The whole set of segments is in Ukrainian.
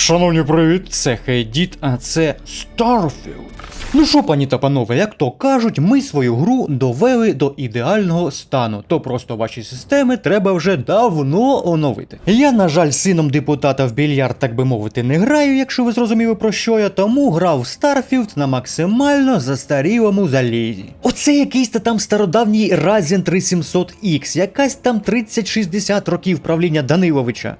Шановні, привіт, це Хейдіт, а це Starfield. Ну що, пані та панове, як то кажуть, ми свою гру довели до ідеального стану, то просто ваші системи треба вже давно оновити. Я, на жаль, сином депутата в більярд, так би мовити, не граю, якщо ви зрозуміли про що я, тому грав в Starfield на максимально застарілому залізі. Оце якийсь та там стародавній Ryzen 3700X, якась там 30-60 років правління Даниловича.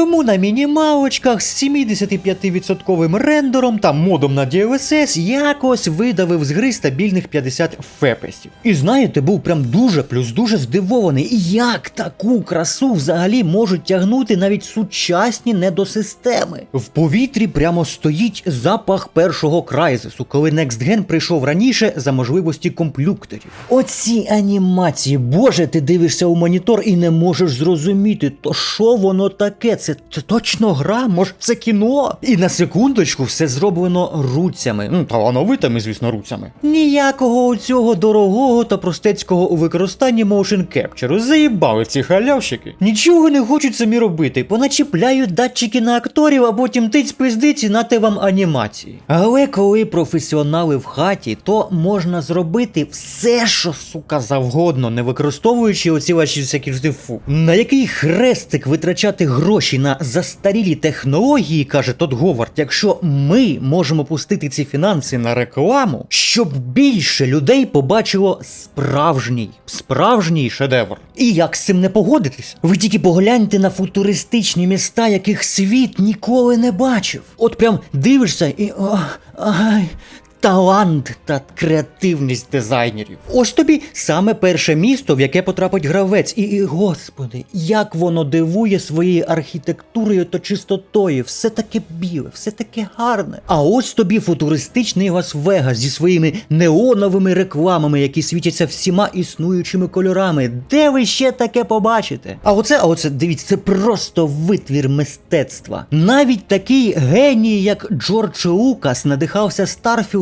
Тому на мінімалочках з 75% рендером та модом на DLSS якось видавив з гри стабільних 50 фепесів. І знаєте, був прям дуже плюс дуже здивований, як таку красу взагалі можуть тягнути навіть сучасні недосистеми. В повітрі прямо стоїть запах першого крайзесу, коли Next Gen прийшов раніше за можливості комплюкторів. Оці анімації, боже, ти дивишся у монітор і не можеш зрозуміти, то що воно таке? Це, це точно гра, може це кіно? І на секундочку все зроблено руцями. Ну, талановитими, звісно, руцями. Ніякого цього дорогого та простецького у використанні motion capture. Заїбали ці халявщики. Нічого не хочуть самі робити, поначіпляють датчики на акторів, а потім тиць пиздиці нате вам анімації. Але коли професіонали в хаті, то можна зробити все, що сука завгодно, не використовуючи оці ваші всякі фу. На який хрестик витрачати гроші на застарілі технології, каже Тот Говард, якщо ми можемо пустити ці фінанси на рекламу, щоб більше людей побачило справжній, справжній шедевр. І як з цим не погодитись? Ви тільки погляньте на футуристичні міста, яких світ ніколи не бачив. От прям дивишся і. Ай, Талант та креативність дизайнерів. Ось тобі саме перше місто, в яке потрапить гравець. І, і господи, як воно дивує своєю архітектурою та чистотою. Все таке біле, все таке гарне. А ось тобі футуристичний Лас-Вегас зі своїми неоновими рекламами, які світяться всіма існуючими кольорами. Де ви ще таке побачите? А оце, а оце, дивіться, це просто витвір мистецтва. Навіть такий геній, як Джордж Лукас, надихався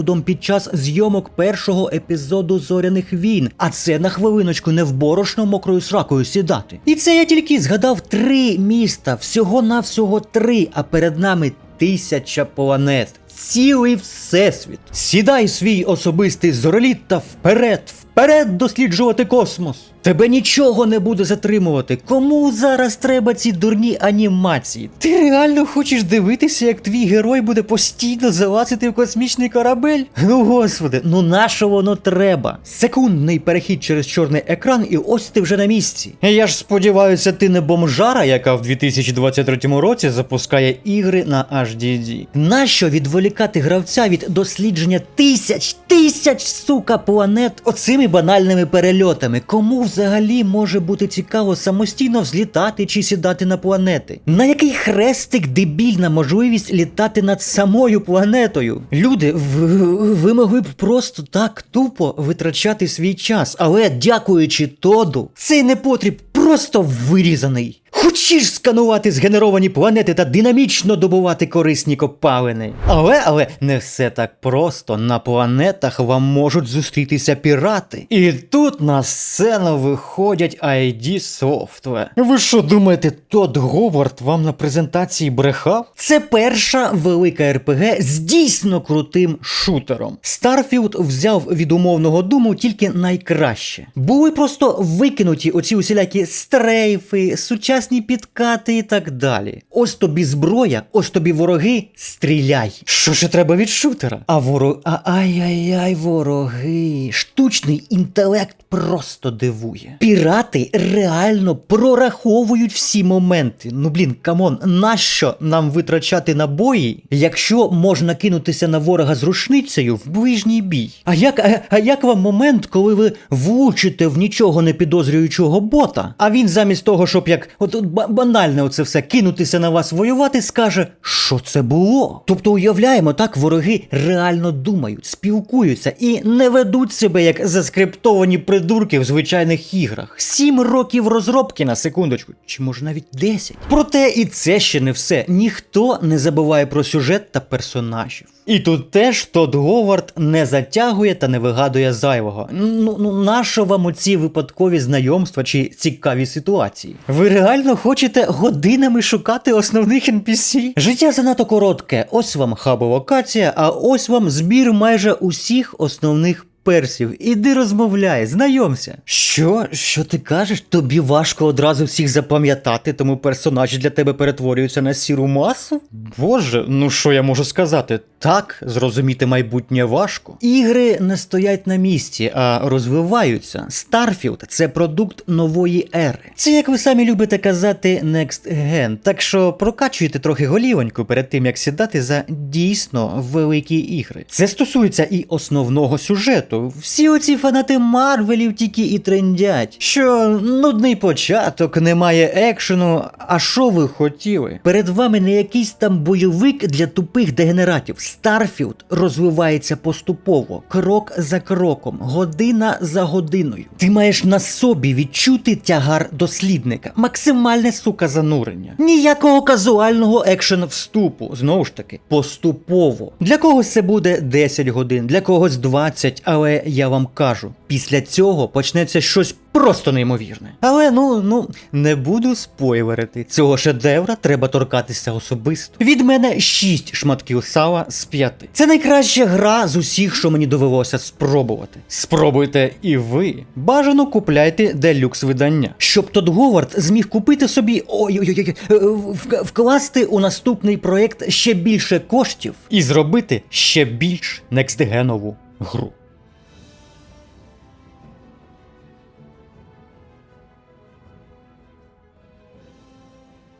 Старфілдом під час зйомок першого епізоду зоряних війн. А це на хвилиночку не в борошно мокрою сракою сідати. І це я тільки згадав три міста, всього навсього три, а перед нами тисяча планет. Цілий всесвіт. Сідай свій особистий зореліт та вперед, вперед досліджувати космос. Тебе нічого не буде затримувати. Кому зараз треба ці дурні анімації? Ти реально хочеш дивитися, як твій герой буде постійно залазити в космічний корабель? Ну господи, ну нащо воно треба? Секундний перехід через чорний екран, і ось ти вже на місці. Я ж сподіваюся, ти не бомжара, яка в 2023 році запускає ігри на HDD. Нащо відволікати гравця від дослідження тисяч, тисяч сука планет оцими банальними перельотами? Кому взагалі може бути цікаво самостійно взлітати чи сідати на планети? На який хрестик дебільна можливість літати над самою планетою? Люди, ви могли б просто так тупо витрачати свій час, але дякуючи Тоду, цей непотріб просто вирізаний. Хочеш сканувати згенеровані планети та динамічно добувати корисні копалини. Але, але не все так просто. На планетах вам можуть зустрітися пірати. І тут на сцену виходять ID Software. Ви що думаєте, Тодд Говард вам на презентації брехав? Це перша велика РПГ з дійсно крутим шутером. Старфілд взяв від умовного думу тільки найкраще. Були просто викинуті оці усілякі стрейфи, сучасні підкати і так далі. Ось тобі зброя, ось тобі вороги, стріляй. Що ще треба від шутера? А ворог. Ай-яй-яй, вороги. Штучний інтелект просто дивує. Пірати реально прораховують всі моменти. Ну блін, камон, нащо нам витрачати набої, якщо можна кинутися на ворога з рушницею в ближній бій? А як, а, а як вам момент, коли ви влучите в нічого не підозрюючого бота, а він замість того, щоб як от, банальне оце все кинутися на вас воювати, скаже, що це було? Тобто уявляємо, так вороги реально думають, спілкуються і не ведуть себе як заскриптовані придурки в звичайних іграх. Сім років розробки на секундочку, чи може навіть 10. Проте і це ще не все. Ніхто не забуває про сюжет та персонажів. І тут теж Тодд Говард не затягує та не вигадує зайвого. Ну, ну нащо вам оці випадкові знайомства чи цікаві ситуації? Ви реально хочете годинами шукати основних NPC? Життя занадто коротке. Ось вам хаб-локація, а ось вам збір майже усіх основних персів. Іди розмовляй, знайомся. Що? Що ти кажеш? Тобі важко одразу всіх запам'ятати, тому персонажі для тебе перетворюються на сіру масу? Боже, ну що я можу сказати? Так, зрозуміти майбутнє важко. Ігри не стоять на місці, а розвиваються. Starfield – це продукт нової ери. Це, як ви самі любите казати, Next Gen. Так що прокачуйте трохи голівоньку перед тим, як сідати за дійсно великі ігри. Це стосується і основного сюжету. Всі оці фанати Марвелів тільки і трендять, що нудний початок, немає екшену. А що ви хотіли? Перед вами не якийсь там бойовик для тупих дегенератів. Starfield розвивається поступово, крок за кроком, година за годиною. Ти маєш на собі відчути тягар дослідника, максимальне сука занурення. Ніякого казуального екшен вступу. Знову ж таки, поступово. Для когось це буде 10 годин, для когось 20, але я вам кажу, після цього почнеться щось просто неймовірне. Але ну ну не буду спойлерити. Цього шедевра треба торкатися особисто. Від мене 6 шматків сала з 5. Це найкраща гра з усіх, що мені довелося спробувати. Спробуйте і ви. Бажано купляйте делюкс видання, щоб Тодд Говард зміг купити собі ой-ой-ой, е, вкласти у наступний проект ще більше коштів і зробити ще більш некстгенову гру.